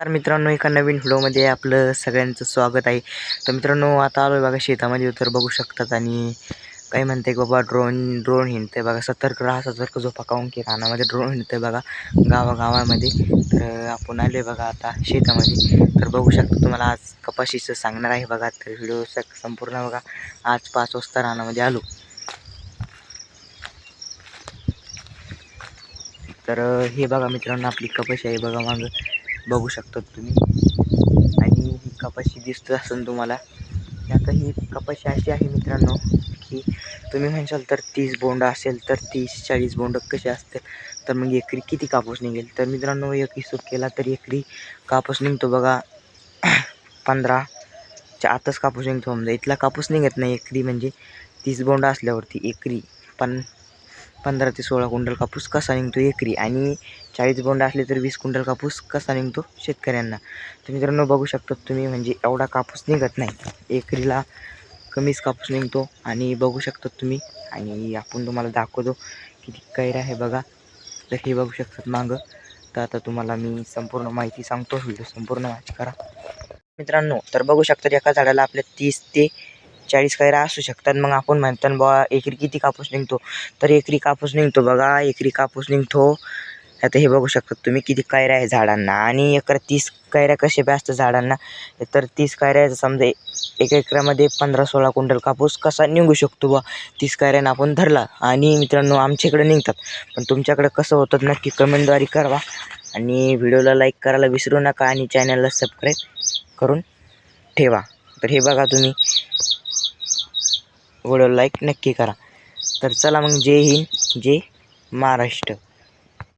तर मित्रांनो एका नवीन व्हिडिओमध्ये आपलं सगळ्यांचं स्वागत आहे. तर मित्रांनो आता आलो आहे बघा शेतामध्ये तर बघू शकतात. आणि काही म्हणते की बाबा ड्रोन ड्रोन हिंडते बघा. सतर्क राहा सतर्क झोपा. काऊन की रानामध्ये ड्रोन हिंडते बघा गावागावामध्ये. तर आपण आलो आहे बघा आता शेतामध्ये. तर बघू शकता तुम्हाला आज कपाशीचं सांगणार आहे बघा. तर व्हिडिओ संपूर्ण बघा. आज पाच वाजता रानामध्ये आलो. तर हे बघा मित्रांनो आपली कपाशी आहे बघा मागं. बघू शकता तुम्ही. आणि ही कपाशी दिसत असेल तुम्हाला. आता ही कपाशी अशी आहे मित्रांनो की तुम्ही म्हणशाल तर तीस बोंड असेल तर तीस चाळीस बोंड कसे असतील? तर मग एकरी किती कापूस निघेल? तर मित्रांनो एक हिशोब केला तर एकरी कापूस निघतो बघा. पंधराच्या आतच कापूस निघतो समजा. इथला कापूस निघत नाही एकरी म्हणजे तीस बोंड असल्यावरती एकरी. पण पंधरा ते सोळा क्विंटल कापूस कसा निघतो एकरी? आणि चाळीस बोंड असले तर वीस क्विंटल कापूस कसा निघतो शेतकऱ्यांना? तर मित्रांनो बघू शकतात तुम्ही म्हणजे एवढा कापूस निघत नाही. एकरीला कमीच कापूस निघतो. आणि बघू शकतात तुम्ही आणि आपण तुम्हाला दाखवतो किती कैर आहे बघा. तर हे बघू शकतात मागं. तर आता तुम्हाला मी संपूर्ण माहिती सांगतो. व्हिडिओ संपूर्ण वाच करा. मित्रांनो तर बघू शकतात एका झाडाला आपल्या तीस ते चाळीस कैरा असू शकतात. मग आपण म्हणतो बा एकरी किती कापूस निघतो? तर एकरी कापूस निघतो बघा. एकरी कापूस निघतो. आता हे बघू शकता तुम्ही किती कैऱ्या आहे झाडांना. आणि एकर तीस कैऱ्या कसे बी झाडांना. तर तीस कैऱ्या समजा एक एकरामध्ये पंधरा सोळा क्विंटल कापूस कसा निघू शकतो बा तीस कैऱ्यानं आपण धरला. आणि मित्रांनो आमच्याकडे निघतात. पण तुमच्याकडे कसं होतं नक्की कमेंटद्वारे करा आणि व्हिडिओला लाईक करायला विसरू नका. आणि चॅनलला सबस्क्राईब करून ठेवा. तर हे बघा तुम्ही. व्हिडिओ लाईक नक्की करा. तर चला मग जय हिंद जय महाराष्ट्र.